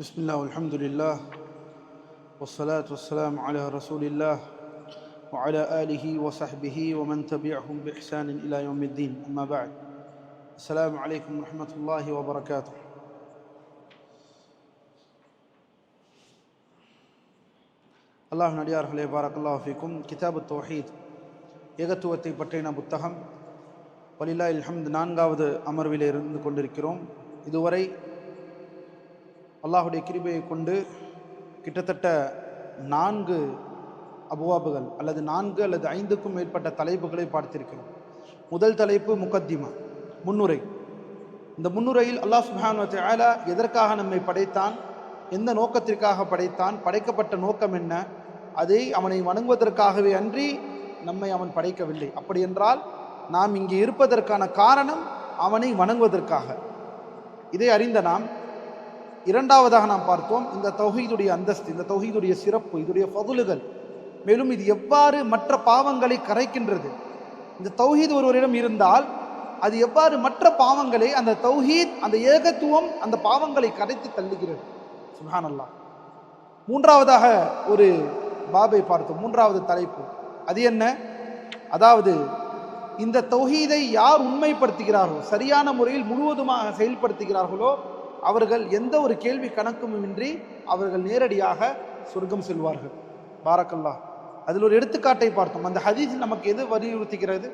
بسم الله والحمد لله والصلاة والسلام على رسول الله وعلى آله وصحبه ومن تبعهم بإحسان إلى يوم الدين أما بعد السلام عليكم ورحمة الله وبركاته அல்லாஹ் நடிகார்களே பாரக்கல்லாஹ் ஃபீக்கும் கிதாபு தௌஹீத் ஏகத்துவத்தை பற்றின புத்தகம் வலில்லா இல்ஹம்து நான்காவது அமர்விலே இருந்து கொண்டிருக்கிறோம் இதுவரை அல்லாஹுடைய கிருபையை கொண்டு கிட்டத்தட்ட நான்கு அபுவாபுகள் அல்லது நான்கு அல்லது ஐந்துக்கும் மேற்பட்ட தலைப்புகளை பார்த்திருக்கிறோம். முதல் தலைப்பு முகத்திமா முன்னுரை. இந்த முன்னுரையில் அல்லாஹ் சுஹான் ஆலா எதற்காக நம்மை படைத்தான் எந்த நோக்கத்திற்காக படைத்தான் படைக்கப்பட்ட நோக்கம் என்ன அதை அவனை வணங்குவதற்காகவே அன்றி நம்மை அவன் படைக்கவில்லை. அப்படி என்றால் நாம் இங்கே இருப்பதற்கான காரணம் அவனை வணங்குவதற்காக. இதை அறிந்த நாம் இரண்டாவதாக நாம் பார்த்தோம் இந்த தௌஹீதுடைய அந்தஸ்து இந்த தௌஹீதுடைய சிறப்பு இதுடைய பதுலுகள் மேலும் இது எவ்வாறு மற்ற பாவங்களை கரைக்கின்றது? இந்த தௌஹீத் ஒருவரிடம் இருந்தால் அது எவ்வாறு மற்ற பாவங்களை அந்த தௌஹீத் அந்த ஏகத்துவம் அந்த பாவங்களை கரைத்து தள்ளுகிறது? சுப்ஹானல்லாஹ். மூன்றாவதாக ஒரு பாபை பார்த்தோம் மூன்றாவது தலைப்பு. அது என்ன? அதாவது இந்த தௌஹீதை யார் உண்மைப்படுத்துகிறார்களோ சரியான முறையில் முழுவதுமாக செயல்படுத்துகிறார்களோ அவர்கள் எந்த ஒரு கேள்வி கணக்குமின்றி அவர்கள் நேரடியாக சொர்க்கம் செல்வார்கள். பாரக்கல்லா. அதில் ஒரு எடுத்துக்காட்டை பார்த்தோம். அந்த ஹதீஸ் நமக்கு எது வலியுறுத்துகிறது?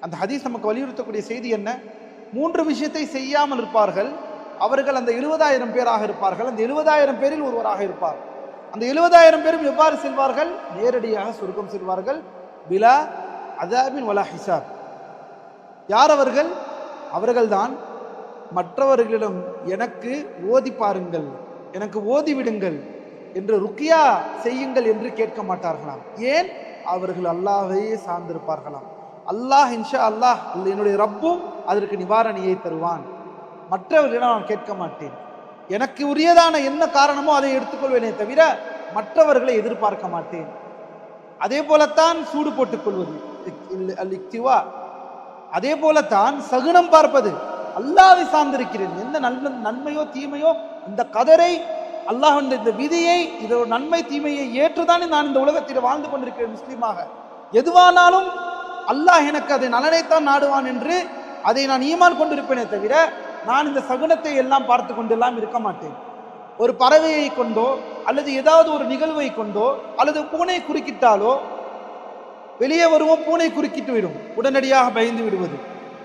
அந்த ஹதீஸ் நமக்கு வலியுறுத்தக்கூடிய செய்தி என்ன? மூன்று விஷயத்தை செய்யாமல் இருப்பார்கள். அவர்கள் அந்த எழுபதாயிரம் பேராக இருப்பார்கள். அந்த எழுபதாயிரம் பேரில் ஒருவராக இருப்பார். அந்த எழுபதாயிரம் பேரும் எவ்வாறு செல்வார்கள்? நேரடியாக சொர்க்கம் செல்வார்கள். பிலா அதாபின் வலா ஹிசாப். யார் அவர்கள்? அவர்கள்தான் மற்றவர்களிடம் எனக்கு ஓதி பாருங்கள் எனக்கு ஓதி விடுங்கள் என்று ருக்கியா செய்யுங்கள் என்று கேட்க மாட்டார்களாம். ஏன்? அவர்கள் அல்லாஹையே சார்ந்திருப்பார்களாம். அல்லாஹ் இன்ஷா அல்லாஹ் என்னுடைய ரப்பும் அதற்கு நிவாரணியை தருவான். மற்றவர்களிடம் நான் கேட்க மாட்டேன். எனக்கு உரியதான என்ன காரணமோ அதை எடுத்துக்கொள்வேனே தவிர மற்றவர்களை எதிர்பார்க்க மாட்டேன். அதே போலத்தான் சூடு போட்டுக் கொள்வது அல் அதே போலத்தான் சகுனம் பார்ப்பது அல்லாவை சார்ந்திருக்கிறேன். எந்த நன்மை நன்மையோ தீமையோ இந்த கதரை அல்லாஹ் இந்த விதியை இதோட நன்மை தீமையை ஏற்றுதானே நான் இந்த உலகத்தில் வாழ்ந்து கொண்டிருக்கிறேன் முஸ்லீமாக. எதுவானாலும் அல்லாஹ் எனக்கு அதை நலனைத்தான் நாடுவான் என்று அதை நான் ஈமான் கொண்டிருப்பேனே தவிர நான் இந்த சகுனத்தை எல்லாம் பார்த்து கொண்டெல்லாம் இருக்க மாட்டேன். ஒரு பறவையை கொண்டோ அல்லது ஏதாவது ஒரு நிகழ்வை கொண்டோ அல்லது பூனை குறுக்கிட்டாலோ வெளியே வருவோம் பூனை குறுக்கிட்டு விடும். உடனடியாக பயந்து விடுவது.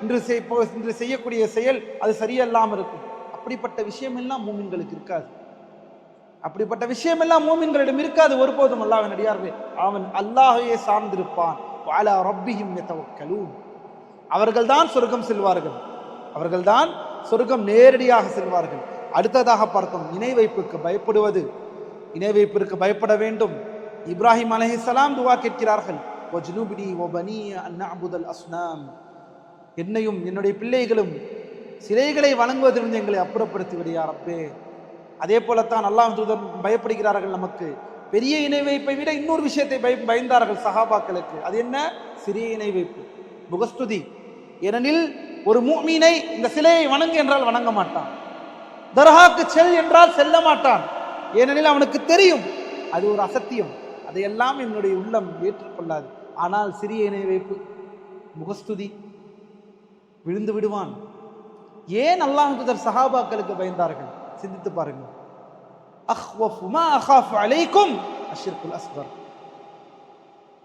இன்று செய் இன்று செய்யக்கூடிய செயல் அது சரியல்லாமல் இருக்கும். அப்படிப்பட்ட விஷயமெல்லாம் மூமின்களுக்கு இருக்காது. அப்படிப்பட்ட விஷயமெல்லாம் மூமின்களிடம் இருக்காது. ஒருபோதும் அல்லாஹ் அடியார்கள் அவன் அல்லாஹையே சார்ந்திருப்பான். வாலா ரப்பிஹிம் யதவக்கலூன். அவர்கள்தான் சொர்க்கம் செல்வார்கள். அவர்கள்தான் சொர்க்கம் நேரடியாக செல்வார்கள். அடுத்ததாக பார்த்தோம் இணை வைப்புக்கு பயப்படுவது. இணை வைப்பிற்கு பயப்பட வேண்டும். இப்ராஹிம் அலஹிசலாம் துவா கேட்கிறார்கள் ஒஜ்னுபினி அண்ணா அபுதல் அஸ்னாம். என்னையும் என்னுடைய பிள்ளைகளும் சிலைகளை வழங்குவதிலிருந்து எங்களை அப்புறப்படுத்தி விடையார் அப்பே. அதே போலத்தான் அல்லாஹ் தூதர் பயப்படுகிறார்கள் நமக்கு. பெரிய இணை வைப்பை விட இன்னொரு விஷயத்தை பய பயந்தார்கள் சஹாபாக்களுக்கு. அது என்ன? சிறிய இணை வைப்பு முகஸ்துதி ஏனெனில் ஒரு மூமீனை இந்த சிலையை வணங்கு என்றால் வணங்க மாட்டான். தர்ஹாக்கு செல் என்றால் செல்ல மாட்டான். ஏனெனில் அவனுக்கு தெரியும். அது ஒரு அசத்தியம். அதையெல்லாம் என்னுடைய உள்ளம் ஏற்றுக்கொள்ளாது. ஆனால் சிறிய இணை வைப்பு முகஸ்துதி விழுந்து விடுவான். ஏன் அல்லாஹுதர் சஹாபாக்களுக்கு பயந்தார்கள்? சிந்தித்து பாருங்கள். அஹாஃப் அலைக்கும்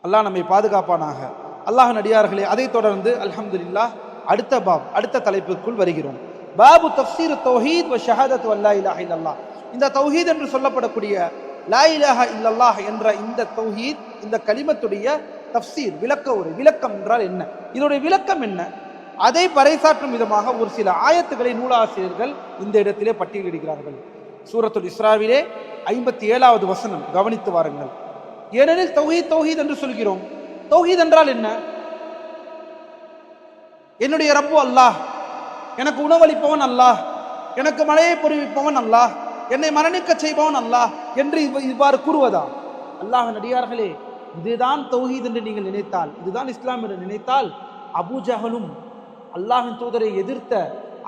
அல்லாஹ் நம்மை பாதுகாப்பானாக. அல்லாஹ் நடிகார்களே அதைத் தொடர்ந்து அல்ஹம்துலில்லாஹ் அடுத்த பாப் அடுத்த தலைப்புக்குள் வருகிறோம். பாபு தஃசீர் தௌஹீத் வ ஷஹாதத் வல்லா இலாஹ இல்லல்லா இந்த தௌஹீத் என்று சொல்லப்படக்கூடிய லா இலாஹ இல்லல்லாஹ் என்ற இந்த தௌஹீத் இந்த கலிமத்துடைய தஃப்சீர் விளக்க ஒரு விளக்கம் என்றால் என்ன? இதனுடைய விளக்கம் என்ன? அதை பறைசாற்றும் விதமாக ஒரு சில ஆயத்துக்களை நூலாசிரியர்கள் இந்த இடத்திலே பட்டியலிடுகிறார்கள். சூரத்துல் இஸ்ராவிலே ஐம்பத்தி ஏழாவது வசனம் கவனித்து வாருங்கள். ஏனெனில் தௌஹீத் தௌஹீத் என்று சொல்கிறோம். தௌஹீத் என்றால் என்ன? என்னுடைய ரப்பு அல்லாஹ் எனக்கு உணவளிப்பவன் அல்லாஹ் எனக்கு மழையை பொறிவிப்பவன் அல்லாஹ் என்னை மரணிக்க செய்பவன் அல்லாஹ் என்று இவ்வாறு கூறுவதா? அல்லாஹ் நடிகார்களே இதுதான் தௌஹீத் என்று நீங்கள் நினைத்தால் இதுதான் இஸ்லாம் என்று நினைத்தால் அபூஜஹலும் அல்லாஹின் தூதரை எதிர்த்த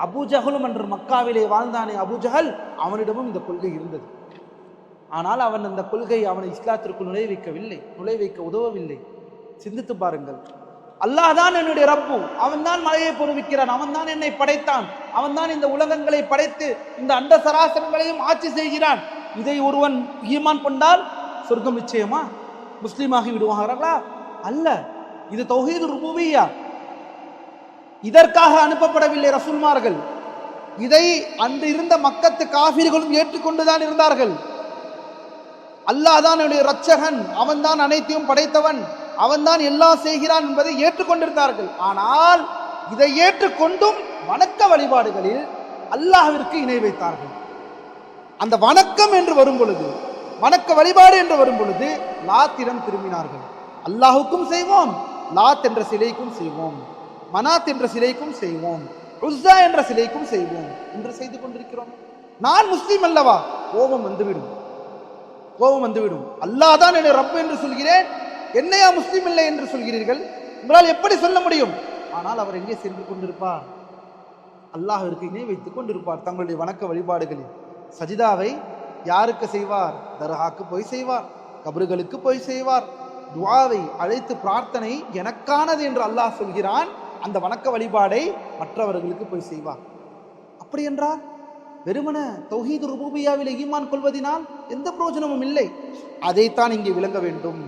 அபுஜஹலும் என்று மக்காவிலே வாழ்ந்தானே அபுஜஹல் அவனிடமும் இந்த கொள்கை இருந்தது. ஆனால் அவன் அந்த கொள்கை அவனை இஸ்லாத்திற்குள் நுழைவிக்கவில்லை நுழைவிக்க உதவவில்லை. சிந்தித்து பாருங்கள். அல்லாஹ் தான் என்னுடைய ரப்பு. அவன் தான் மழையை பொறுவிக்கிறான் அவன் தான் என்னை படைத்தான். அவன் தான் இந்த உலகங்களை படைத்து இந்த அண்ட சராசரங்களையும் ஆட்சி செய்கிறான். இதை ஒருவன் ஈமான் கொண்டால் சொர்க்கம் நிச்சயமா? முஸ்லீமாகி விடுவார்களா? அல்ல. இது தொகையில் ரூபியா இதற்காக அனுப்பப்படவில்லை ரசூல்மார்கள். இதை அன்று இருந்த மக்கத்து காபிர்களும் ஏற்றுக்கொண்டுதான் இருந்தார்கள். அல்லாஹ் தான் என்னுடைய ரட்சகன் அவன் தான் அனைத்தையும் படைத்தவன் அவன் தான் எல்லாம் செய்கிறான் என்பதை ஏற்றுக்கொண்டிருந்தார்கள். ஆனால் இதை ஏற்றுக்கொண்டும் வணக்க வழிபாடுகளில் அல்லாஹிற்கு இணை வைத்தார்கள். அந்த வணக்கம் என்று வரும் பொழுது வணக்க வழிபாடு என்று வரும் பொழுது லாத்திடம் திரும்பினார்கள். அல்லாஹுக்கும் செய்வோம் லாத் என்ற சிலைக்கும் செய்வோம். மனாத் என்ற சிலைக்கும் செய்வோம் உஸ்ஸா என்ற சிலைக்கும் செய்வோம். என்று செய்து கொண்டிருக்கிறோம். நான் முஸ்லீம் அல்லவா? கோபம் வந்துவிடும். கோபம் வந்துவிடும். அல்லாஹ் தான் என்னை ரப்பு என்று சொல்கிறேன். என்னையா முஸ்லீம் இல்லை என்று சொல்கிறீர்கள்? உங்களால் எப்படி சொல்ல முடியும்? ஆனால் அவர் எங்கே சென்று கொண்டிருப்பார்? அல்லாஹிற்கு இணை வைத்துக் கொண்டிருப்பார். தங்களுடைய வணக்க வழிபாடுகளில். சஜிதாவை யாருக்கு செய்வார்? தர்ஹாக்கு போய் செய்வார். கபறுகளுக்கு போய் செய்வார். துவாவை அழைத்து பிரார்த்தனை எனக்கானது என்று அல்லாஹ் சொல்கிறான். அந்த வணக்க வழிபாடை மற்றவர்களுக்கு போய் செய்வார் அப்படி என்றால் வெறுமன தௌஹீது ருபூபியாவில் ஈமான் கொள்வதினால் எந்த பிரயோஜனமும் இல்லை அதைத்தான் இங்கே விளங்க வேண்டும்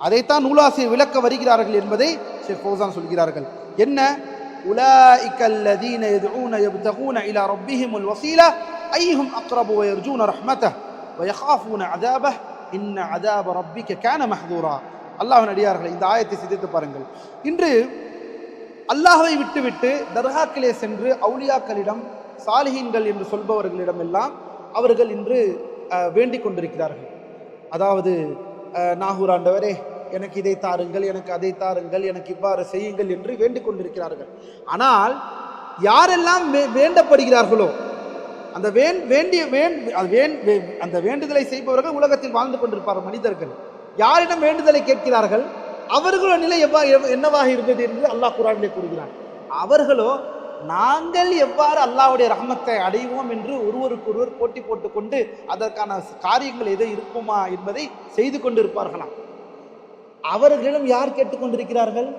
அதைத்தான் நூலாசிரியர் விளக்க வருகிறார்கள் என்பதை ஷேக் ஃபௌசான் சொல்கிறார்கள் என்ன أولئك الذين يدعون يبتغون إلى ربهم الوسيلة أيهم أقرب ويرجون رحمته ويخافون عذابه إن عذاب ربك كان محذورا அல்லாஹ் அடியார்களை இந்த ஆயத்தை சிந்தித்து பாருங்கள் இன்று அல்லாஹ்வை விட்டுவிட்டு தர்காக்களே சென்று அவுலியாக்களிடம் சாலிஹீன்கள் என்று சொல்பவர்களிடம் எல்லாம் அவர்கள் இன்று வேண்டிக் கொண்டிருக்கிறார்கள். அதாவது நாகூர் ஆண்டவரே எனக்கு இதை தாருங்கள் எனக்கு அதை தாருங்கள் எனக்கு இவ்வாறு செய்யுங்கள் என்று வேண்டிக் கொண்டிருக்கிறார்கள். ஆனால் யாரெல்லாம் வே- வேண்டப்படுகிறார்களோ அந்த வேண் வேண்டிய வேண் அது வேண் அந்த வேண்டுதலை செய்பவர்கள் உலகத்தில் வாழ்ந்து கொண்டிருப்பார்கள் மனிதர்கள். யாரிடம் வேண்டுதலை கேட்கிறார்கள்? அவர்களோட நிலை எவ்வா எவ்- என்னவாக இருந்தது என்று அல்லாஹ் குரானிலே கூறுகிறான். அவர்களோ நாங்கள் எவ்வாறு அல்லாஹ்வுடைய ரஹமத்தை அடைவோம் என்று ஒருவருக்கொருவர் போட்டி போட்டுக்கொண்டு அதற்கான காரியங்கள் எதை இருக்குமா என்பதை செய்து கொண்டிருப்பார்களாம். அவர்களிடம் யார் கேட்டுக்கொண்டிருக்கிறார்கள்?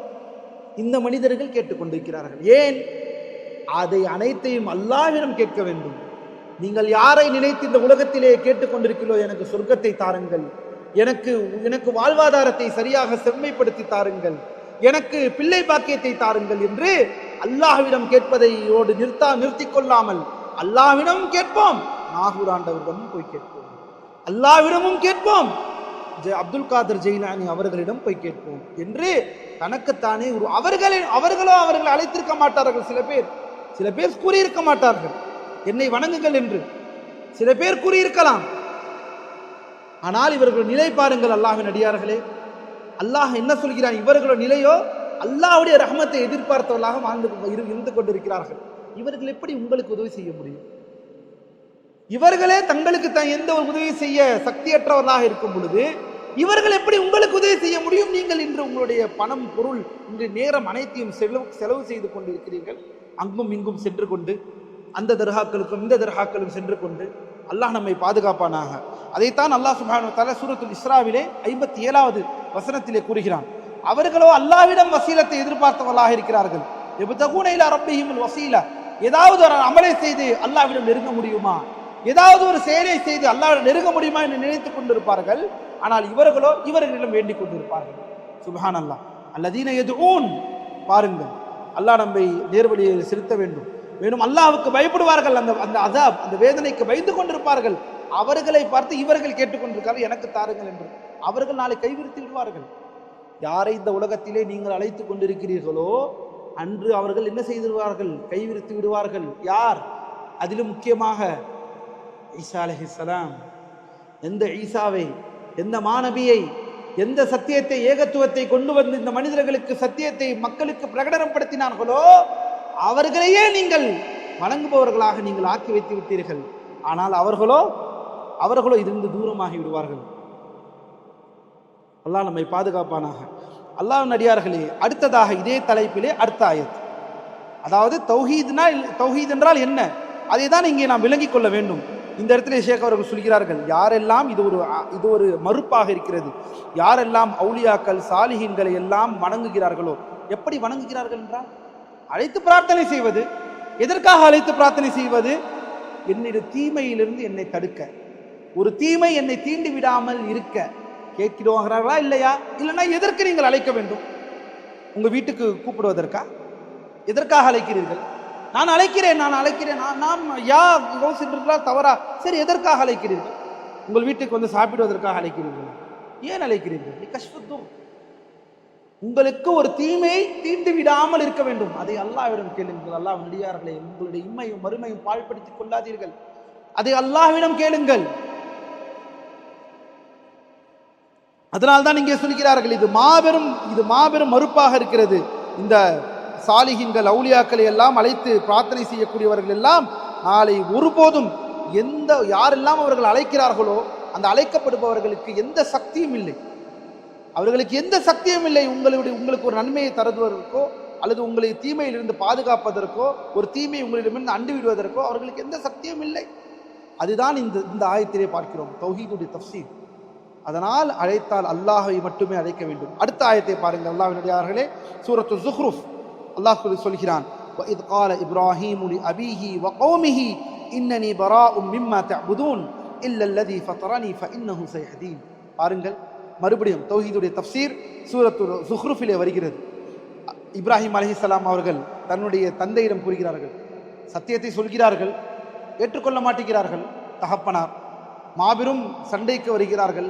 இந்த மனிதர்கள் கேட்டுக்கொண்டிருக்கிறார்கள். ஏன்? அதை அனைத்தையும் அல்லாவிடம் கேட்க வேண்டும். நீங்கள் யாரை நினைத்து இந்த உலகத்திலே கேட்டுக்கொண்டிருக்கிறோ எனக்கு சொர்க்கத்தை தாருங்கள். எனக்கு எனக்கு வாழ்வாதாரத்தை சரியாக செம்மைப்படுத்தி தாருங்கள். எனக்கு பிள்ளை பாக்கியத்தை தாருங்கள் என்று அல்லாஹ்விடம் கேட்பதையோடு நிறுத்தா நிறுத்தி கொள்ளாமல் அல்லாஹ்விடம் கேட்போம். நாகூர் ஆண்டவரிடமும் போய் கேட்போம். அல்லாஹ்விடமும் கேட்போம். ஜெ- அப்துல் காதர் ஜெயிலானி அவர்களிடம் போய் கேட்போம் என்று தனக்குத்தானே ஒரு அவர்களின் அவர்களோ அவர்கள் அழைத்திருக்க மாட்டார்கள் சில பேர். சில பேர் கூறியிருக்க மாட்டார்கள். என்னை வணங்குங்கள் என்று. சில பேர் கூறியிருக்கலாம். ஆனால் இவர்கள் நிலை பாருங்கள் அல்லாஹின் அடியார்களே. அல்லாஹ் என்ன சொல்கிறான்? இவர்களோட நிலையோ அல்லாஹுடைய ரஹமத்தை எதிர்பார்த்தவர்களாக வாழ்ந்து இருந்து கொண்டிருக்கிறார்கள். இவர்கள் எப்படி உங்களுக்கு உதவி செய்ய முடியும்? இவர்களே தங்களுக்கு தான் எந்த ஒரு உதவி செய்ய சக்தியற்றவர்களாக இருக்கும் பொழுது இவர்கள் எப்படி உங்களுக்கு உதவி செய்ய முடியும்? நீங்கள் இன்று உங்களுடைய பணம் பொருள் இன்று நேரம் அனைத்தையும் செலவு செலவு செய்து கொண்டிருக்கிறீர்கள். அங்கும் இங்கும் சென்று கொண்டு அந்த தர்காக்களுக்கும் இந்த தர்காக்களும் சென்று கொண்டு அல்லாஹ் நம்மை பாதுகாப்பானாக. அதைத்தான் அல்லாஹ் சுபானு தல தஆலா சூரத்துல் இஸ்ராவிலே ஐம்பத்தி ஏழாவது வசனத்திலே கூறுகிறான். அவர்களோ அல்லாவிடம் வசீலத்தை எதிர்பார்த்தவர்களாக இருக்கிறார்கள். எபுதகூன இலா வசீலா. ஏதாவது ஒரு அமலை செய்து அல்லாவிடம் நெருங்க முடியுமா? ஏதாவது ஒரு செயலை செய்து அல்லாவிடம் நெருங்க முடியுமா என்று நினைத்துக் கொண்டிருப்பார்கள். ஆனால் இவர்களோ இவர்களிடம் வேண்டிக் கொண்டிருப்பார்கள். சுபஹான் அல்லாஹ் அல்லதீன எதுவும் பாருங்கள். அல்லாஹ் நம்மை நேர்வழியை செலுத்த வேண்டும். மேலும் அல்லாவுக்கு பயப்படுவார்கள். அந்த அந்த அதாப் அந்த வேதனைக்கு பயந்து கொண்டிருப்பார்கள். அவர்களை பார்த்து இவர்கள் கேட்டுக்கொண்டிருக்கார்கள் எனக்கு தாருங்கள் என்று. அவர்கள் நாளை கைவிரித்து விடுவார்கள் யாரை இந்த உலகத்திலே நீங்கள் அழைத்து கொண்டிருக்கிறீர்களோ அன்று அவர்கள் என்ன செய்திருவார்கள்? கைவிரித்து விடுவார்கள். யார்? அதிலும் முக்கியமாக ஈசா அலைஹிஸ்ஸலாம் எந்த ஈசாவை எந்த மாணவியை எந்த சத்தியத்தை ஏகத்துவத்தை கொண்டு வந்து இந்த மனிதர்களுக்கு சத்தியத்தை மக்களுக்கு பிரகடனப்படுத்தினார்களோ அவர்களையே நீங்கள் வணங்குபவர்களாக நீங்கள் ஆக்கி வைத்து விட்டீர்கள். ஆனால் அவர்களோ அவர்களோ இருந்து தூரமாகி விடுவார்கள். அல்லாஹ் நம்மை பாதுகாப்பானாக. அல்லாஹ் நடிகார்களே அடுத்ததாக இதே தலைப்பிலே அடுத்த ஆயத். அதாவது தௌஹீத்னா தௌஹீத் என்றால் என்ன? அதை தான் இங்கே நாம் விளங்கிக் கொள்ள வேண்டும். இந்த இடத்துல ஷேக் அவர்கள் சொல்கிறார்கள் யாரெல்லாம் இது ஒரு இது ஒரு மறுப்பாக இருக்கிறது யாரெல்லாம் அவுளியாக்கள் சாலிஹீன்களை எல்லாம் வணங்குகிறார்களோ எப்படி வணங்குகிறார்கள் என்றால் அழைத்து பிரார்த்தனை செய்வது எதற்காக அழைத்து பிரார்த்தனை செய்வது? என்னுடைய தீமையிலிருந்து என்னை தடுக்க. ஒரு தீமை என்னை தீண்டி விடாமல் இருக்க கேட்கிறோங்கிறார்களா இல்லையா? இல்லைன்னா எதற்கு நீங்கள் அழைக்க வேண்டும்? உங்கள் வீட்டுக்கு கூப்பிடுவதற்கா? எதற்காக அழைக்கிறீர்கள்? நான் அழைக்கிறேன் நான் அழைக்கிறேன். நான் நாம் யா யோசிக்கிறீர்களா தவறா? சரி எதற்காக அழைக்கிறீர்கள்? உங்கள் வீட்டுக்கு வந்து சாப்பிடுவதற்காக அழைக்கிறீர்கள். ஏன் அழைக்கிறீர்கள்? கஷ்டத்தும் உங்களுக்கு ஒரு தீமையை தீண்டு விடாமல் இருக்க வேண்டும். அதை அல்லாவிடம் கேளுங்கள். அல்லாஹ் நடிகார்களே உங்களுடைய இம்மையும் மறுமையும் பாழ்படுத்திக் கொள்ளாதீர்கள். அதை அல்லாஹ்விடம் கேளுங்கள். அதனால்தான் இங்கே சொல்கிறார்கள் இது மாபெரும் இது மாபெரும் மறுப்பாக இருக்கிறது. இந்த சாலிகின்கள் அவுலியாக்களை எல்லாம் அழைத்து பிரார்த்தனை செய்யக்கூடியவர்கள் எல்லாம் நாளை ஒருபோதும் எந்த யாரெல்லாம் அவர்கள் அழைக்கிறார்களோ அந்த அழைக்கப்படுபவர்களுக்கு எந்த சக்தியும் இல்லை. அவர்களுக்கு எந்த சக்தியும் இல்லை. உங்களுடைய உங்களுக்கு ஒரு நன்மையை தருவதற்கோ அல்லது உங்களை தீமையிலிருந்து பாதுகாப்பதற்கோ ஒரு தீமை உங்களிடமிருந்து அண்டு விடுவதற்கோ அவர்களுக்கு எந்த சக்தியும் இல்லை. அதுதான் இந்த இந்த ஆயத்திலே பார்க்கிறோம். தௌஹீதுடைய தஃசீர் அதனால் அழைத்தால் அல்லாஹை மட்டுமே அழைக்க வேண்டும். அடுத்த ஆயத்தை பாருங்கள். அல்லாஹினுடையார்களே சூரத்து ஜுஹ்ருஃப். அல்லாஹ் சொல்கிறான் இது கால இப்ராஹிம் உலி அபிஹி வ கௌமிஹி இன்னனி பரா உம் மிம்மா தபுதூன் இல்லல்லதி ஃபத்ரானி ஃப இன்னஹு சைஹதீன் பாருங்கள். மறுபடியும் தௌஹீதுடைய தப்சீர் சூரத்து சுஹ்ருஃபிலே வருகிறது. இப்ராஹிம் அலஹிசலாம் அவர்கள் தன்னுடைய தந்தையிடம் கூறுகிறார்கள். சத்தியத்தை சொல்கிறார்கள் ஏற்றுக்கொள்ள மாட்டேங்கிறார்கள். தகப்பனார் மாபெரும் சண்டைக்கு வருகிறார்கள்.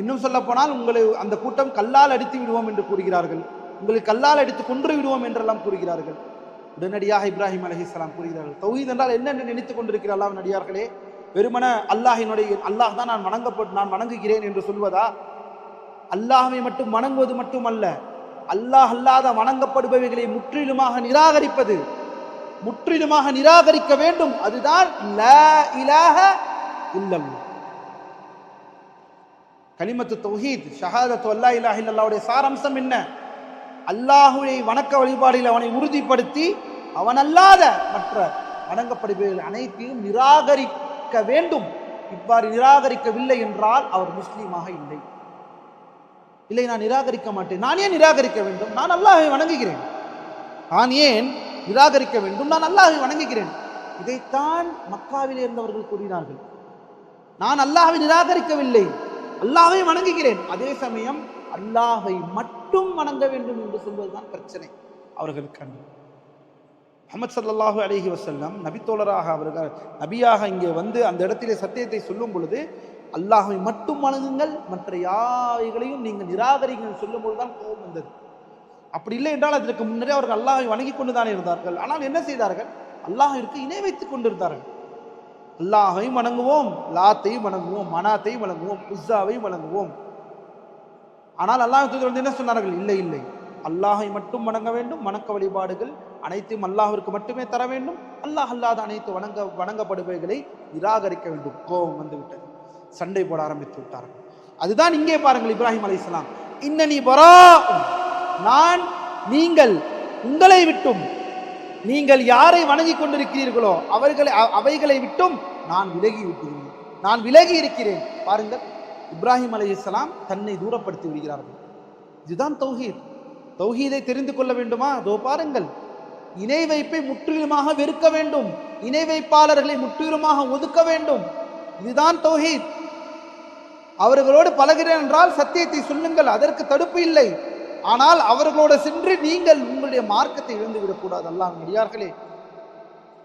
இன்னும் சொல்ல போனால் உங்களை அந்த கூட்டம் கல்லால் அடித்து விடுவோம் என்று கூறுகிறார்கள். உங்களை கல்லால் அடித்து கொன்று விடுவோம் என்றெல்லாம் கூறுகிறார்கள். உடனடியாக இப்ராஹிம் அலஹிஸ்லாம் கூறுகிறார்கள். தௌஹீத் என்றால் என்ன என்று நினைத்துக் கொண்டிருக்கிற அல்லாஹ் நடிகார்களே வெறுமன அல்லாஹினுடைய அல்லாஹ் தான் நான் வணங்கப்பட்டு நான் வணங்குகிறேன் என்று சொல்வதா? அல்லாஹை மட்டும் வணங்குவது மட்டுமல்ல அல்லாஹ் அல்லாத வணங்கப்படுபவைகளை முற்றிலுமாக நிராகரிப்பது முற்றிலுமாக நிராகரிக்க வேண்டும். அதுதான் லா கலிமத்து தௌஹீத் ஷஹாதத்து அல்லா இல்லாஹ் இல்லாவுடைய சாரம்சம் என்ன? அல்லாஹுவை வணக்க வழிபாடில் அவனை உறுதிப்படுத்தி அவன் அல்லாத மற்ற வணங்கப்படுபவர்கள் அனைத்தையும் நிராகரிக்க வேண்டும். இவ்வாறு நிராகரிக்கவில்லை என்றால் அவர் முஸ்லீமாக இல்லை. இல்லை நான் நிராகரிக்க மாட்டேன். நான் ஏன் நிராகரிக்க வேண்டும்? நான் அல்லாஹை வணங்குகிறேன். நான் ஏன் நிராகரிக்க வேண்டும்? நான் அல்லாஹை வணங்குகிறேன். இதைத்தான் மக்காவில் இருந்தவர்கள் கூறினார்கள். நான் அல்லாஹை நிராகரிக்கவில்லை. அல்லாஹை வணங்குகிறேன். அதே சமயம் அல்லாஹை மட்டும் வணங்க வேண்டும் என்று சொல்வதுதான் பிரச்சனை. அவர்களுக்கு அன்று முகமது சல்லாஹூ அலஹி வசல்லம் நபித்தோழராக அவர்கள் நபியாக இங்கே வந்து அந்த இடத்திலே சத்தியத்தை சொல்லும் பொழுது அல்லாஹை மட்டும் வணங்குங்கள் மற்ற யாவைகளையும் நீங்கள் நிராகரிங்கள் சொல்லும் பொழுதுதான் கோபம் வந்தது. அப்படி இல்லை என்றால் அதற்கு முன்னரே அவர்கள் அல்லாஹை வணங்கி கொண்டு தான் இருந்தார்கள். ஆனால் என்ன செய்தார்கள்? அல்லாஹிற்கு இணை வைத்துக் கொண்டிருந்தார்கள். அல்லாஹையும் வணங்குவோம் லாத்தையும் வணங்குவோம் மனாத்தையும் வணங்குவோம் உஸ்ஸாவையும் வணங்குவோம். ஆனால் அல்லாஹ் தூதர் என்ன சொன்னார்கள்? இல்லை இல்லை. அல்லாஹை மட்டும் வணங்க வேண்டும் வணக்க வழிபாடுகள் அனைத்தையும் அல்லாஹிற்கு மட்டுமே தர வேண்டும். அல்லாஹ் அல்லாத அனைத்து வணங்க வணங்கப்படுபவைகளை நிராகரிக்க வேண்டும். கோபம் வந்து விட்டது. சண்டை போட ஆரம்பித்து விட்டார்கள். அதுதான் இங்கே பாருங்கள் இப்ராஹிம் அலைஹிஸ்ஸலாம் இன்னனி பரா நான் நீங்கள் உங்களை விட்டும் நீங்கள் யாரை வணங்கி கொண்டிருக்கிறீர்களோ அவர்களை அவைகளை விட்டும் நான் விலகி விட்டுகிறேன் நான் விலகி இருக்கிறேன். பாருங்கள் இப்ராஹிம் அலைஹிஸ்ஸலாம் தன்னை தூரப்படுத்தி விடுகிறார்கள். இதுதான் தௌஹீத். தௌஹீதை தெரிந்து கொள்ள வேண்டுமா? அதோ பாருங்கள். இணை வைப்பை முற்றிலுமாக வெறுக்க வேண்டும். இணை வைப்பாளர்களை முற்றிலுமாக ஒதுக்க வேண்டும். இதுதான் தௌஹீத். அவர்களோடு பழகிறேன் என்றால் சத்தியத்தை சொல்லுங்கள். அதற்கு தடுப்பு இல்லை. ஆனால் அவர்களோடு சென்று நீங்கள் உங்களுடைய மார்க்கத்தை இழந்து விடக்கூடாது அல்லாஹ் நடிகார்களே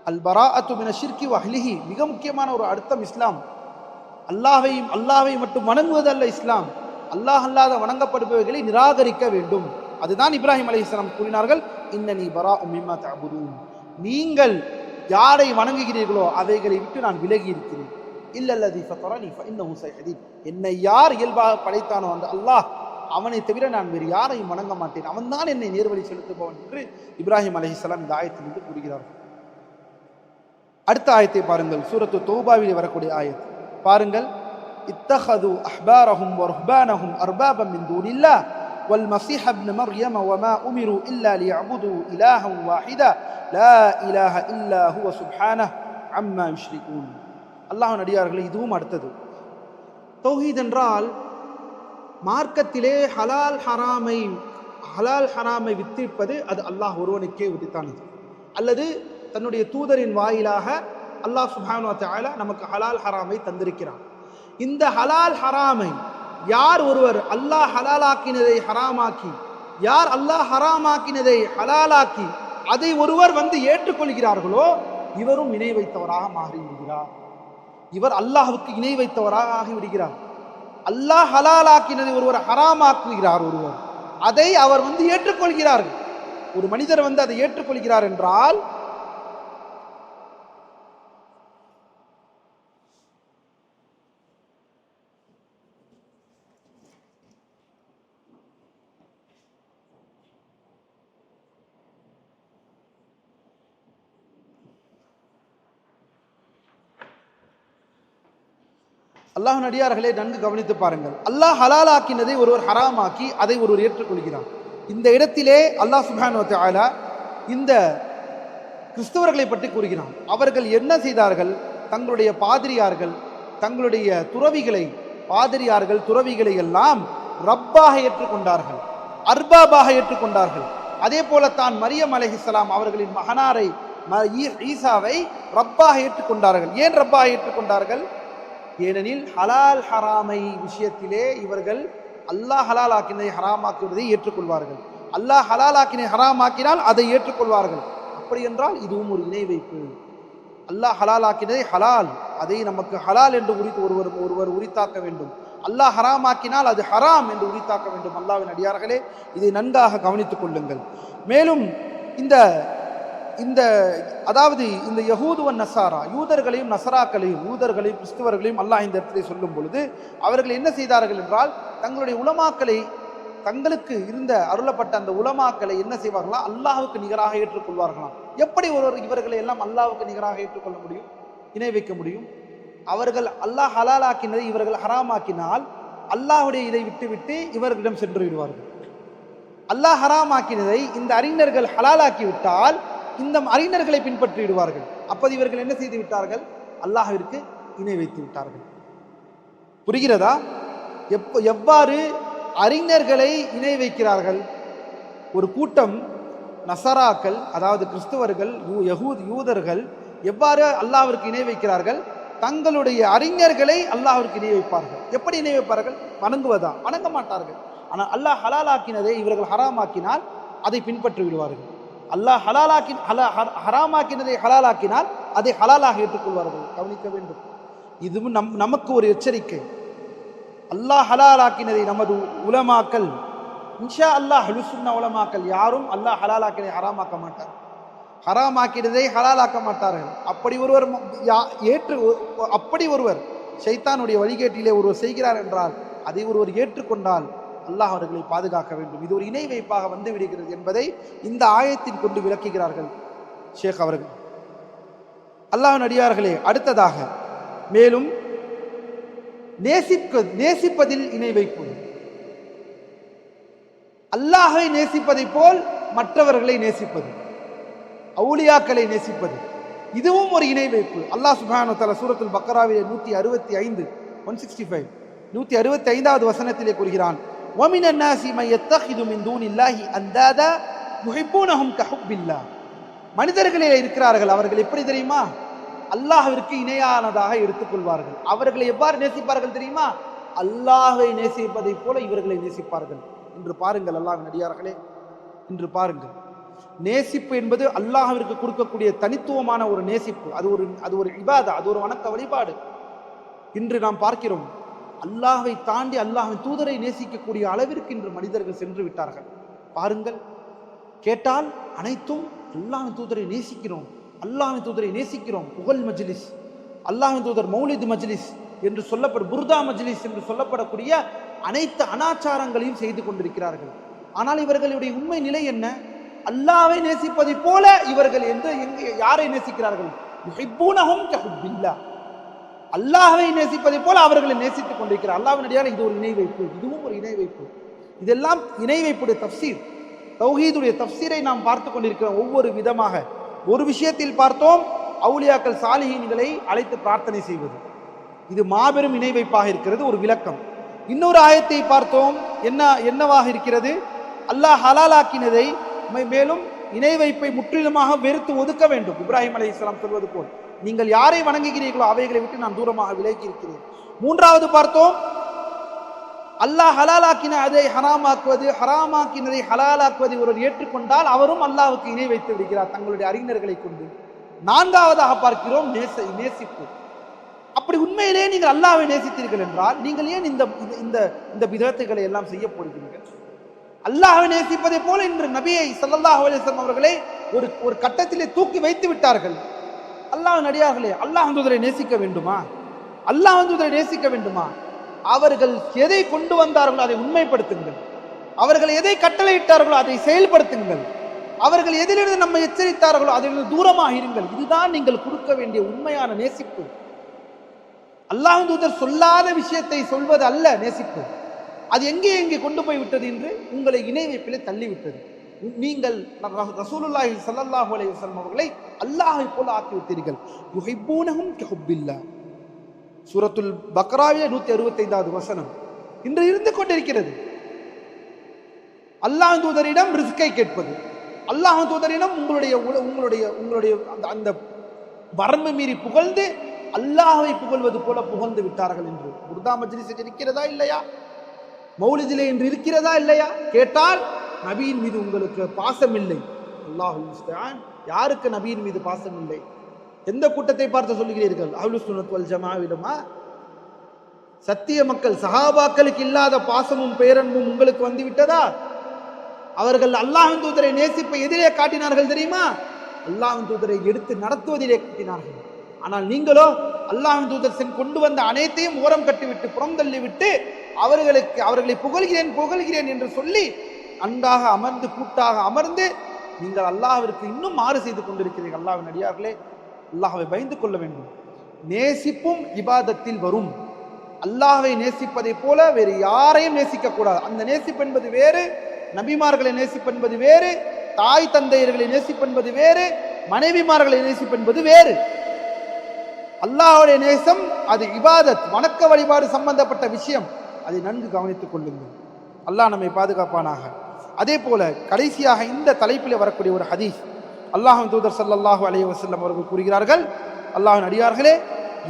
அல் பரா அத்துமின ஷிர்கி வஹ்லிஹி மிக முக்கியமான ஒரு அர்த்தம் இஸ்லாம். அல்லாஹையும் அல்லாஹை மட்டும் வணங்குவது அல்ல இஸ்லாம். அல்லாஹ் அல்லாத வணங்கப்படுபவர்களை நிராகரிக்க வேண்டும். அதுதான் இப்ராஹிம் அலைஹிஸ்ஸலாம் கூறினார்கள் இன்னனி பரா உமிமா தபுரூன் நீங்கள் யாரை வணங்குகிறீர்களோ அவைகளை விட்டு நான் விலகி இருக்கிறேன். இல்லல்லதி ஃபத்தரனி ஃபஇன்னஹு சயஹதீன் என்னை யார் இயல்பாக படைத்தானோ அந்த அல்லாஹ் அவனை தவிர நான் வேறு யாரையும் வணங்க மாட்டேன் அவன்தான் என்னை நேர்வழி செலுத்துபவன் என்று இப்ராஹிம் அலைஹிஸ்ஸலாம் இந்த ஆயத்திலிருந்து கூறுகிறார்கள் அடுத்த ஆயத்தை பாருங்கள் சூரத்து தௌபாவிலே வரக்கூடிய ஆயத் பாருங்கள் இத்தஹது அஹ்பாரஹும் வருஹ்பானஹும் அர்பாபம் மின் தூனில்லா والمسيح ابن مريم وما أمروا إلا ليعبدوا إلها واحدا لا إله إلا هو سبحانه عما يشركون அல்லாஹ் நடிகார்களே இதுவும் அடுத்தது தௌஹீத் என்றால் மார்க்கத்திலே ஹலால் ஹராமை ஹலால் ஹராமை வித்திருப்பது அது அல்லாஹ் ஒருவனுக்கே உதித்தானது அல்லது தன்னுடைய தூதரின் வாயிலாக அல்லாஹ் சுப்ஹானு தஆலா நமக்கு ஹலால் ஹராமை தந்திருக்கிறான். இந்த ஹலால் ஹராமை யார் ஒருவர் அல்லாஹ் ஹலாலாக்கினதை ஹராமாக்கி யார் அல்லாஹ் ஹராமாக்கினதை ஹலாலாக்கி அதை ஒருவர் வந்து ஏற்றுக்கொள்கிறார்களோ இவரும் இணை வைத்தவராக மாறிவிடுகிறார். இவர் அல்லாஹுக்கு இணை வைத்தவராக ஆகிவிடுகிறார். அல்லாஹ் ஹலாலாக்கினதை ஒருவர் ஹராமாக்குகிறார் ஒருவர். அதை அவர் வந்து ஏற்றுக்கொள்கிறார்கள். ஒரு மனிதர் வந்து அதை ஏற்றுக்கொள்கிறார் என்றால் அல்லாஹ் நடிகார்களே நன்கு கவனித்து பாருங்கள். அல்லாஹ் ஹலாலாக்கினதை ஒருவர் ஹராமாக்கி அதை ஒருவர் ஏற்றுக்கொள்கிறார் இந்த இடத்திலே அல்லாஹ் சுப்ஹானு தஆலா இந்த கிறிஸ்தவர்களை பற்றி கூறுகிறான். அவர்கள் என்ன செய்தார்கள்? தங்களுடைய பாதிரியார்கள் தங்களுடைய துறவிகளை பாதிரியார்கள் துறவிகளை எல்லாம் ரப்பாக ஏற்றுக்கொண்டார்கள். அர்பாபாக ஏற்றுக்கொண்டார்கள். அதே போல தான் மரியம் அலஹிஸ்லாம் அவர்களின் மகனாரை ம- ஈ- ஈசாவை ரப்பாக ஏற்றுக்கொண்டார்கள். ஏன் ரப்பாக ஏற்றுக்கொண்டார்கள்? ஏனெனில் ஹலால் ஹராமை விஷயத்திலே இவர்கள் அல்லாஹ் ஹலால் ஆக்கினை ஹராமாக்குவதை ஏற்றுக்கொள்வார்கள். அல்லாஹ் ஹலால் ஆக்கினை ஹராமாக்கினால் அதை ஏற்றுக்கொள்வார்கள். அப்படி என்றால் இதுவும் ஒரு இணை வைப்பு. அல்லாஹ் ஹலால் ஆக்கினதை ஹலால் அதை நமக்கு ஹலால் என்று உரித்து ஒருவர் ஒருவர் உரித்தாக்க வேண்டும். அல்லாஹ் ஹராம் ஆக்கினால் அது ஹராம் என்று உரித்தாக்க வேண்டும். அல்லாவின் அடியார்களே இதை நன்காக கவனித்துக் கொள்ளுங்கள். மேலும் இந்த இந்த அதாவது இந்த யகூதுவன் நசாரா யூதர்களையும் நசராக்களையும் யூதர்களையும் கிறிஸ்துவர்களையும் அல்லாஹ் இந்த இடத்திலே சொல்லும் பொழுது அவர்கள் என்ன செய்தார்கள் என்றால் தங்களுடைய உலமாக்களை தங்களுக்கு இருந்த அருளப்பட்ட அந்த உலமாக்களை என்ன செய்வார்களா? அல்லாஹுக்கு நிகராக ஏற்றுக்கொள்வார்களாம். எப்படி ஒருவர் இவர்களை எல்லாம் அல்லாஹுக்கு நிகராக ஏற்றுக்கொள்ள முடியும்? இணை வைக்க முடியும்? அவர்கள் அல்லாஹ் ஹலாலாக்கினதை இவர்கள் ஹராமாக்கினால் அல்லாஹுடைய இதை விட்டுவிட்டு இவர்களிடம் சென்று விடுவார்கள். அல்லாஹ் ஹராமாக்கினதை இந்த அறிஞர்கள் ஹலாலாக்கி விட்டால் இந்த அறிஞர்களை பின்பற்றி விடுவார்கள் அப்போது இவர்கள் என்ன செய்து விட்டார்கள்? அல்லாஹிற்கு இணை வைத்து விட்டார்கள். புரிகிறதா? எப்ப எவ்வாறு அறிஞர்களை இணை வைக்கிறார்கள்? ஒரு கூட்டம் நசராக்கள் அதாவது கிறிஸ்துவர்கள் யூ- யகூத் யூதர்கள் எவ்வாறு அல்லாவிற்கு இணை வைக்கிறார்கள்? தங்களுடைய அறிஞர்களை அல்லாவிற்கு இணை வைப்பார்கள். எப்படி இணை வைப்பார்கள்? வணங்குவதா? வணங்க மாட்டார்கள். ஆனால் அல்லாஹ் ஹலாலாக்கினதை இவர்கள் ஹராமாக்கினால் அதை பின்பற்றி விடுவார்கள். அல்லாஹ் ஹலாலாக்கி ஹலா ஹராமாக்கினதை ஹலாலாக்கினால் அதை ஹலாலாக ஏற்றுக்கொள்வார்கள். கவனிக்க வேண்டும். இதுவும் நம் நமக்கு ஒரு எச்சரிக்கை. அல்லாஹ் ஹலாலாக்கினதை நமது உலமாக்கல் இன்ஷா அல்லாஹ் ஹலுசுன்னா உலமாக்கல் யாரும் அல்லாஹ் ஹலாலாக்கினதை ஹராமாக்க மாட்டார் ஹராமாக்கினதை ஹலாலாக்க மாட்டார்கள். அப்படி ஒருவர் யா- ஏற்று அப்படி ஒருவர் சைத்தானுடைய வழிகேட்டிலே ஒருவர் செய்கிறார் என்றால் அதை ஒருவர் ஏற்றுக்கொண்டால் அல்லாஹ் அவர்களை பாதுகாக்க வேண்டும். இது ஒரு இணை வைப்பாக வந்து விடுகிறது என்பதை இந்த ஆயத்தின் கொண்டு விளக்குகிறார்கள் ஷேக் அவர்கள். அல்லாஹ் நடிகார்களே அடுத்ததாக மேலும் நேசிக்க நேசிப்பதில் இணை வைப்பது அல்லாஹை நேசிப்பதைப் போல் மற்றவர்களை நேசிப்பது. அவுளியாக்களை நேசிப்பது. இதுவும் ஒரு இணை வைப்பு. அல்லாஹ் சுப்ஹானஹு தஆலா சூரத்துல் பக்கராவிலே நூற்றி அறுபத்தி ஐந்து ஒன் சிக்ஸ்டி ஃபைவ் நூற்றி அறுபத்தி ஐந்தாவது வசனத்திலே கூறுகிறான் وَمِنَ النَّاسِ مَن يَتَّخِذُ مِن دُونِ اللَّهِ أَندَادًا يُحِبُّونَهُمْ كَحُبِّ اللَّهِ மனிதர்களே இருக்கிறார்கள் அவர்கள் எப்படி தெரியுமா அல்லாஹ்விற்கு இணையானதாக எடுத்துக்கொள்வார்கள் அவர்களை எவ்வாறு நேசிப்பார்கள் தெரியுமா அல்லாஹை நேசிப்பதைப் போல இவர்களை நேசிப்பார்கள் இன்று பாருங்கள் அல்லாஹ் நடிகார்களே இன்று பாருங்கள் நேசிப்பு என்பது அல்லாஹ்விற்கு கொடுக்கக்கூடிய தனித்துவமான ஒரு நேசிப்பு அது ஒரு அது ஒரு இபாதா அது ஒரு வணக்க வழிபாடு இன்று நாம் பார்க்கிறோம் அல்லாஹை தாண்டி அல்லாஹின் தூதரை நேசிக்கக்கூடிய அளவிற்கு இன்று மனிதர்கள் சென்று விட்டார்கள். பாருங்கள் கேட்டால் அனைத்தும் அல்லாஹின் தூதரை நேசிக்கிறோம் அல்லாஹின் தூதரை நேசிக்கிறோம். புகழ் மஜ்லிஸ் அல்லாஹின் தூதர் மௌலித் மஜ்லிஸ் என்று சொல்லப்படும் புர்தா மஜ்லிஸ் என்று சொல்லப்படக்கூடிய அனைத்து அனாச்சாரங்களையும் செய்து கொண்டிருக்கிறார்கள். ஆனால் இவர்களுடைய உண்மை நிலை என்ன? அல்லாவை நேசிப்பதைப் போல இவர்கள் என்று எங்கே யாரை நேசிக்கிறார்கள்? அல்லாஹை நேசிப்பதைப் போல அவர்களை நேசித்துக் கொண்டிருக்கிறார். அல்லாஹ்வின் இது ஒரு இணை வைப்பு இதுவும் ஒரு இணை வைப்பு இதெல்லாம் இணை வைப்புடைய தப்சீர். தௌஹீதுடைய தப்சீரை நாம் பார்த்து கொண்டிருக்கிறோம் ஒவ்வொரு விதமாக. ஒரு விஷயத்தில் பார்த்தோம் அவுலியாக்கள் சாலிஹீன்களை அழைத்து பிரார்த்தனை செய்வது. இது மாபெரும் இணை வைப்பாக இருக்கிறது ஒரு விளக்கம். இன்னொரு ஆயத்தை பார்த்தோம் என்ன என்னவாக இருக்கிறது? அல்லாஹ் ஹலாலாக்கினதை மேலும் இணை வைப்பை முற்றிலுமாக வெறுத்து ஒதுக்க வேண்டும். இப்ராஹிம் அலைஹிஸ்ஸலாம் சொல்வது போல். நீங்கள் யாரை வணங்குகிறீர்களோ அவைகளை விட்டு நான் தூரமாக விலகி இருக்கிறேன் மூன்றாவது பார்த்தோம் அல்லாஹ் ஹலாலாக்கின அதை ஹராமாக்குவது ஹராமாக்கினதை ஹலாலாக்குவதை ஒருவர் ஏற்றுக்கொண்டால் அவரும் அல்லாஹுக்கு இணை வைத்து விடுகிறார் தங்களுடைய அறிஞர்களை கொண்டு. நான்காவதாக பார்க்கிறோம் நேச நேசிப்பு. அப்படி உண்மையிலே நீங்கள் அல்லாவை நேசித்தீர்கள் என்றால் நீங்கள் ஏன் இந்த இந்த- இந்த விதத்துகளை எல்லாம் செய்ய போகிறீர்கள்? அல்லாஹை நேசிப்பதை போல இன்று நபியை சல்லல்லாஹ் அலைஹி அவர்களை ஒரு ஒரு கட்டத்திலே தூக்கி வைத்து விட்டார்கள். அல்லாஹ் நடிகார்களே அல்லாஹ் தூதரை நேசிக்க வேண்டுமா? அல்லாஹ் தூதரை நேசிக்க வேண்டுமா? அவர்கள் எதை கொண்டு வந்தார்களோ அதை உண்மைப்படுத்துங்கள். அவர்கள் எதை கட்டளையிட்டார்களோ அதை செயல்படுத்துங்கள். அவர்கள் எதிலிருந்து நம்மை எச்சரித்தார்களோ அதிலிருந்து தூரமாக இருங்கள். இதுதான் நீங்கள் கொடுக்க வேண்டிய உண்மையான நேசிப்பு. அல்லாஹ் தூதர் சொல்லாத விஷயத்தை சொல்வது அல்ல நேசிப்பு. அது எங்கே எங்கே கொண்டு போய் விட்டது என்று உங்களை இணை வைப்பிலே தள்ளிவிட்டது. நீங்கள் ரசூலுல்லாஹி சல்லாஹூ அலைஹி வஸல்லம் அவர்களை அல்லாஹை போல ஆக்கி விட்டீர்கள். யுஹிப்பூனஹும் கஹுப்பில்லாஹ் சூரத்துல் பக்ராவிலே நூத்தி அறுபத்தைந்தாவது வசனம். இன்று இருந்து கொண்டிருக்கிறது. அல்லாஹ் தூதரிடம் ரிஸ்கை கேட்பது. அல்லாஹ் தூதரிடம் உங்களுடைய உங்களுடைய உங்களுடைய அந்த அந்த வரம்பு மீறி புகழ்ந்து அல்லாஹை புகழ்வது போல புகழ்ந்து விட்டார்கள் என்று. குர்தா மஜ்லிஸில் இருக்கிறதா இல்லையா? மௌலிதிலே இன்று இருக்கிறதா இல்லையா? கேட்டால் நபியின் மீது உங்களுக்கு பாசம் இல்லை அல்லாஹூஸ்தான் யாருக்கு நபியின் மீது பாசம் இல்லை எந்த கூட்டத்தை பார்த்து சொல்லுகிறீர்கள்? அஹ்லு சுன்னத் வல் ஜமாவிடமா சத்திய மக்கள் சஹாபாக்களுக்கு இல்லாத பாசமும் பேரன்பும் உங்களுக்கு வந்து விட்டதா அவர்கள் அல்லாஹின் தூதரை நேசிப்பை எதிரே காட்டினார்கள் தெரியுமா? அல்லாஹின் தூதரை எடுத்து நடத்துவதிலே காட்டினார்கள். ஆனால் நீங்களோ அல்லாஹின் தூதர் சென் கொண்டு வந்த அனைத்தையும் ஓரம் கட்டிவிட்டு புறம் தள்ளிவிட்டு அவர்களுக்கு அவர்களை புகழ்கிறேன் புகழ்கிறேன் என்று சொல்லி அன்பாக அமர்ந்து கூட்டாக அமர்ந்து நீங்கள் அல்லாஹிற்கு இன்னும் மாறு செய்து கொண்டிருக்கிறீர்கள். அல்லாஹ்வின் அடியார்களே அல்லாஹாவை பயந்து கொள்ள வேண்டும். நேசிப்பும் இபாதத்தில் வரும். அல்லாஹை நேசிப்பதைப் போல வேறு யாரையும் நேசிக்க கூடாது அந்த நேசிப்பு என்பது வேறு நபிமார்களை நேசிப்பென்பது வேறு தாய் தந்தையர்களை நேசிப்பென்பது வேறு மனைவிமார்களை நேசிப்பென்பது வேறு. அல்லாஹுடைய நேசம் அது இபாதத் வணக்க வழிபாடு சம்பந்தப்பட்ட விஷயம். அதை நன்கு கவனித்துக் கொள்ளுங்கள். அல்லாஹ் நம்மை பாதுகாப்பானாக. அதே போல கடைசியாக இந்த தலைப்பில் வரக்கூடிய ஒரு ஹதீஸ் அல்லாஹ் தூதர் சல்லாஹூ அலைய வசல்லம் அவர்கள் கூறுகிறார்கள். அல்லாஹின் அடியார்களே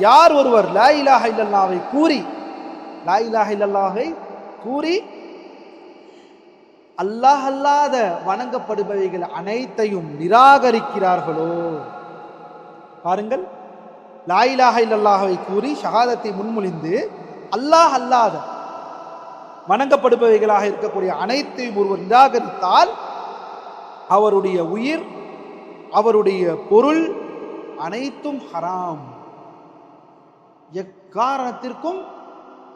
யார் ஒருவர் லா இலாஹ இல்லல்லாஹ்வை கூறி லா இலாஹ கூறி அல்லாஹ் அல்லாத வணங்கப்படுபவைகள் அனைத்தையும் நிராகரிக்கிறார்களோ? பாருங்கள். லாயிலாக இலாஹ இல்லல்லாஹை கூறி ஷகாதத்தை முன்மொழிந்து அல்லாஹ் அல்லாத வணங்கப்படுபவைகளாக இருக்கக்கூடிய அனைத்தையும் ஒருவர் நிராகரித்தால் அவருடைய உயிர் அவருடைய பொருள் அனைத்தும் ஹராம். எக்காரணத்திற்கும்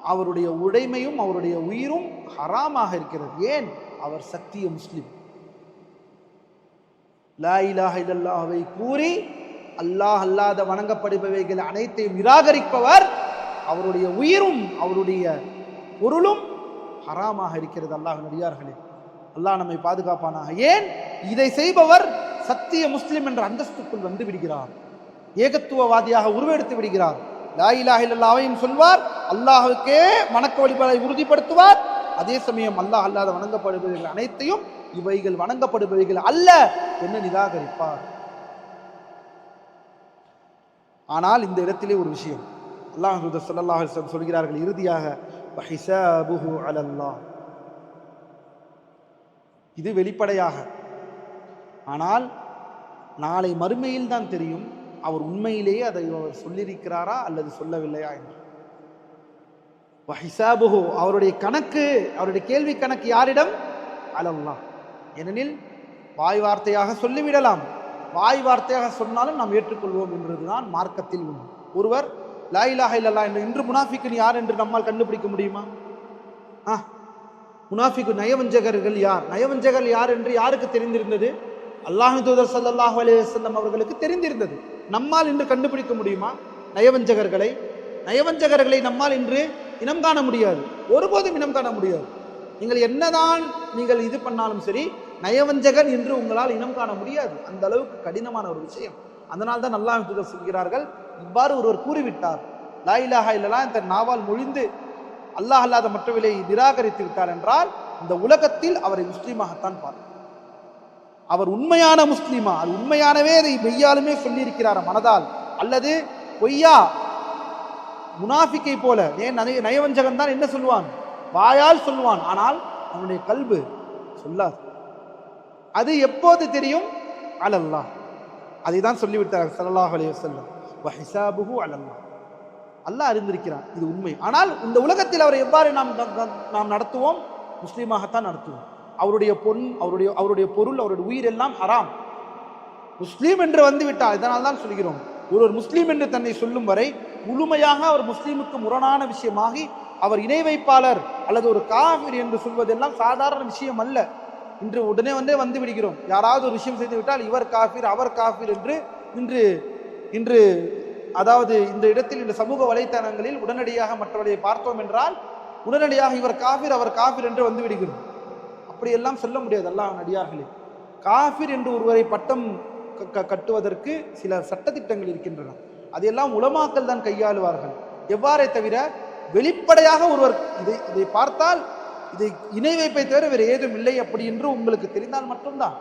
அவருடைய உடைமையும் அவருடைய உயிரும் ஹராமாக இருக்கிறது. ஏன்? அவர் சத்திய முஸ்லிம். லா இலாஹ இல்லல்லாஹ்வை கூறி அல்லாஹ் அல்லாத வணங்கப்படுபவைகள் அனைத்தையும் நிராகரிப்பவர் அவருடைய உயிரும் அவருடைய பொருளும் ஹராமாக இருக்கிறது அல்லாஹ் நடிகார்களே. அல்லாஹ் நம்மை பாதுகாப்பானாக. ஏன்? இதை செய்பவர் சத்திய முஸ்லிம் என்ற அந்தஸ்துக்குள் வந்து விடுகிறார். ஏகத்துவவாதியாக உருவெடுத்து விடுகிறார். லா இலாஹ சொல்வார் அல்லாஹுக்கே வணக்க வழிபாடை உறுதிப்படுத்துவார். அதே சமயம் அல்லாஹ் அல்லாத வணங்கப்படுபவைகள் அனைத்தையும் இவைகள் வணங்கப்படுபவைகள் அல்ல என்று நிராகரிப்பார். ஆனால் இந்த இடத்திலே ஒரு விஷயம். அல்லாஹ் சொல்லல்லாஹ் சொல்கிறார்கள் இறுதியாக வஹிசாபுஹு அலல்லா இது வெளிப்படையாக. ஆனால் நாளை மறுமையில் தான் தெரியும் அவர் உண்மையிலேயே அதை அவர் சொல்லியிருக்கிறாரா அல்லது சொல்லவில்லையா என்று. வஹிசாபுஹு அவருடைய கணக்கு அவருடைய கேள்வி கணக்கு யாரிடம்? அலல்லா ஏனெனில் வாய் வார்த்தையாக சொல்லிவிடலாம். வாய் வார்த்தையாக சொன்னாலும் நாம் ஏற்றுக்கொள்வோம் என்றதுதான் மார்க்கத்தில் உண்மை ஒருவர் லா இலாஹ இல்லா என்று இன்று முனாஃபிக்கின் யார் என்று நம்மால் கண்டுபிடிக்க முடியுமா? ஆ முனாஃபிக்கு நயவஞ்சகர்கள் யார்? நயவஞ்சகர் யார் என்று யாருக்கு தெரிந்திருந்தது? அல்லாஹ் தூதர் சல்லாஹூ அலைஹி அவர்களுக்கு தெரிந்திருந்தது. நம்மால் இன்று கண்டுபிடிக்க முடியுமா? நயவஞ்சகர்களை? நயவஞ்சகர்களை நம்மால் இன்று இனம் காண முடியாது. ஒருபோதும் இனம் காண முடியாது. நீங்கள் என்னதான் நீங்கள் இது பண்ணாலும் சரி நயவஞ்சகன் என்று உங்களால் இனம் காண முடியாது. அந்த அளவுக்கு கடினமான ஒரு விஷயம். அதனால் தான் அல்லாஹ் தூதர் சொல்கிறார்கள் இவ்வாறு ஒருவர் கூறிவிட்டார். லா இலாஹா இல்லலாம் இந்த நாவால் மொழிந்து அல்லாஹ் அல்லாத மற்றவர்களை நிராகரித்து விட்டார் என்றால் இந்த உலகத்தில் அவரை முஸ்லீமாகத்தான் பார் அவர் உண்மையான முஸ்லீமா அது உண்மையானவே அதை மெய்யாலுமே சொல்லியிருக்கிறார் மனதால் அல்லது பொய்யா முனாஃபிக்கை போல ஏன் நய நயவஞ்சகன் தான் என்ன சொல்லுவான்? வாயால் சொல்லுவான் ஆனால் அவனுடைய கல்பு சொல்லாது. அது எப்போது தெரியும்? அலல்லாஹ். அதை தான் சொல்லிவிட்டார் சல்லாஹ் அலைஹி வஸல்லம். வஹிசாபுஹு அலல்லாஹ் அல்லாஹ் அறிந்திருக்கிறார் இது உண்மை. ஆனால் இந்த உலகத்தில் அவரை எவ்வாறு நாம் நாம் நடத்துவோம்? முஸ்லீமாகத்தான் நடத்துவோம். அவருடைய பொன் அவருடைய அவருடைய பொருள் அவருடைய உயிர் எல்லாம் ஹராம். முஸ்லீம் என்று வந்து விட்டால் இதனால் தான் சொல்கிறோம். ஒருவர் முஸ்லீம் என்று தன்னை சொல்லும் வரை முழுமையாக அவர் முஸ்லீமுக்கு முரணான விஷயமாகி அவர் இணை வைப்பாளர் அல்லது ஒரு காவிரி என்று சொல்வதெல்லாம் சாதாரண விஷயம் அல்ல. இன்று உடனே வந்தே வந்து விடுகிறோம். யாராவது ஒரு விஷயம் செய்து விட்டால் இவர் காஃபீர் அவர் காஃபீர் என்று இன்று இன்று அதாவது இந்த இடத்தில் இந்த சமூக வலைத்தளங்களில் உடனடியாக மற்றவர்களை பார்த்தோம் என்றால் உடனடியாக இவர் காஃபிர் அவர் காஃபிர் என்று வந்து விடுகிறோம் அப்படியெல்லாம் சொல்ல முடியாது அல்லாஹ் நடிகார்களே. காஃபிர் என்று ஒருவரை பட்டம் க- க- கட்டுவதற்கு சில சட்டத்திட்டங்கள் இருக்கின்றன. அதையெல்லாம் உலமாக்கள் தான் கையாளுவார்கள். எவ்வாறே தவிர வெளிப்படையாக ஒருவர் இதை இதை பார்த்தால் இதை இணை வைப்பை தவிர வேறு ஏதும் இல்லை அப்படி என்று உங்களுக்கு தெரிந்தால் மட்டும்தான்.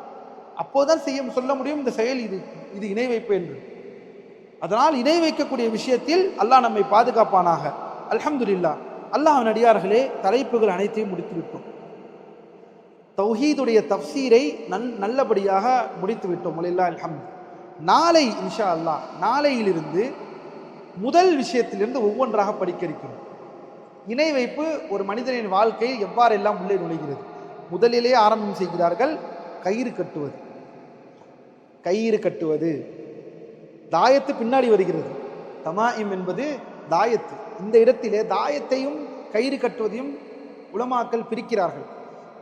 அப்போதான் செய்ய சொல்ல முடியும் இந்த செயல் இது இது இணை வைப்பு என்று. அதனால் இணை வைக்கக்கூடிய விஷயத்தில் அல்லாஹ் நம்மை பாதுகாப்பானாக. அல்ஹம்துலில்லாஹ் அல்லாஹ் அடியார்களே தலைப்புகள் அனைத்தையும் முடித்துவிட்டோம். தௌஹீதுடைய தஃசீரை நன் நல்லபடியாக முடித்து விட்டோம் அலில்லா அல்ஹம்து. நாளை இன்ஷா அல்லாஹ் நாளையிலிருந்து முதல் விஷயத்திலிருந்து ஒவ்வொன்றாக படிக்க இருக்கிறோம் இணை வைப்பு ஒரு மனிதனின் வாழ்க்கையில் எவ்வாறெல்லாம் உள்ளே நுழைகிறது? முதலிலே ஆரம்பம் செய்கிறார்கள் கயிறு கட்டுவது. கயிறு கட்டுவது. தாயத்து பின்னாடி வருகிறது. தமாயிம் என்பது தாயத்து. இந்த இடத்திலே தாயத்தையும் கயிறு கட்டுவதையும் உலமாக்கள் பிரிக்கிறார்கள்.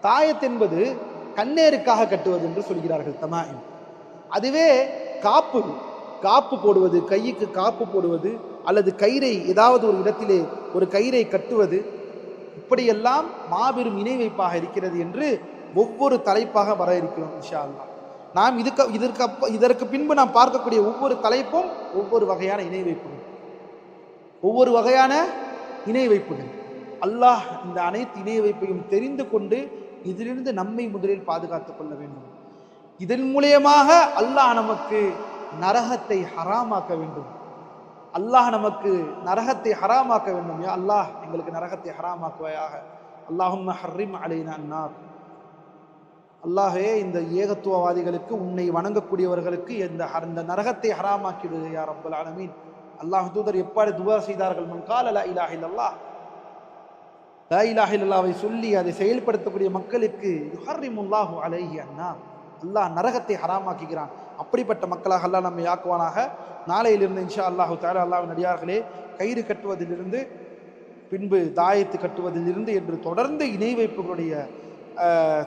தாயத் என்பது கண்ணேருக்காக கட்டுவது என்று சொல்கிறார்கள் தமாயிம். அதுவே காப்பு காப்பு போடுவது கைக்கு காப்பு போடுவது அல்லது கயிறை ஏதாவது ஒரு இடத்திலே ஒரு கயிறை கட்டுவது இப்படியெல்லாம் மாபெரும் இணை வைப்பாக இருக்கிறது என்று ஒவ்வொரு தலைப்பாக வர இருக்கிறோம் இன்ஷா நாம் இதுக்கு இதற்கு இதற்கு பின்பு நாம் பார்க்கக்கூடிய ஒவ்வொரு தலைப்பும் ஒவ்வொரு வகையான இணை வைப்புகள். ஒவ்வொரு வகையான இணை வைப்புகள். அல்லாஹ் இந்த அனைத்து இணை வைப்பையும் தெரிந்து கொண்டு இதிலிருந்து நம்மை முதலில் பாதுகாத்துக் கொள்ள வேண்டும். இதன் மூலியமாக அல்லாஹ் நமக்கு நரகத்தை ஹராமாக்க வேண்டும். அல்லாஹ் நமக்கு நரகத்தை ஹராமாக்க வேண்டும். யா அல்லாஹ் எங்களுக்கு நரகத்தை ஹராமாக்குவாயாக. அல்லாஹும் ஹர்ரிம் அலைனா அன்னார். அல்லாஹே இந்த ஏகத்துவவாதிகளுக்கு உன்னை வணங்கக்கூடியவர்களுக்கு இந்த இந்த நரகத்தை ஹராமாக்கிவிடு யார் அப்பல் ஆலமீன். அல்லாஹ் தூதர் எப்பாடு துவா செய்தார்கள்? மன் கால லா இலாஹ அல்லாஹ் லா இலாஹ இல்லல்லாஹ்வை சொல்லி அதை செயல்படுத்தக்கூடிய மக்களுக்கு ஹர்ரிமுல்லாஹு அலைஹி அண்ணா அல்லாஹ் நரகத்தை ஹராமாக்குகிறான். அப்படிப்பட்ட மக்களாக அல்லாஹ் நம்மை ஆக்குவானாக. நாளையிலிருந்து இன்ஷா அல்லாஹு தாலா அல்லாஹ்வின் அடியார்களே கயிறு கட்டுவதிலிருந்து பின்பு தாயத்து கட்டுவதிலிருந்து என்று தொடர்ந்து இணை வைப்புகளுடைய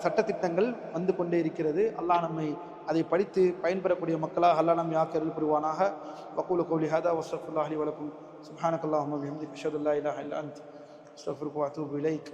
சட்டத்திட்டங்கள் வந்து கொண்டே இருக்கிறது. அல்லாஹ் நம்மை அதை படித்து பயன்பெறக்கூடிய மக்களாக அல்லாஹ் நம்மை ஆக்கருள் புரிவானாக. வக்கூல கோலி ஹதா வசஃபுல்லா அலி வலக்கும். சுப்ஹானக் அல்லாஹும்ம பிஹம்திக அஷ்ஹது அல்லா இல்லா அன்த். அஸ்தக்ஃபிருக இலைக்.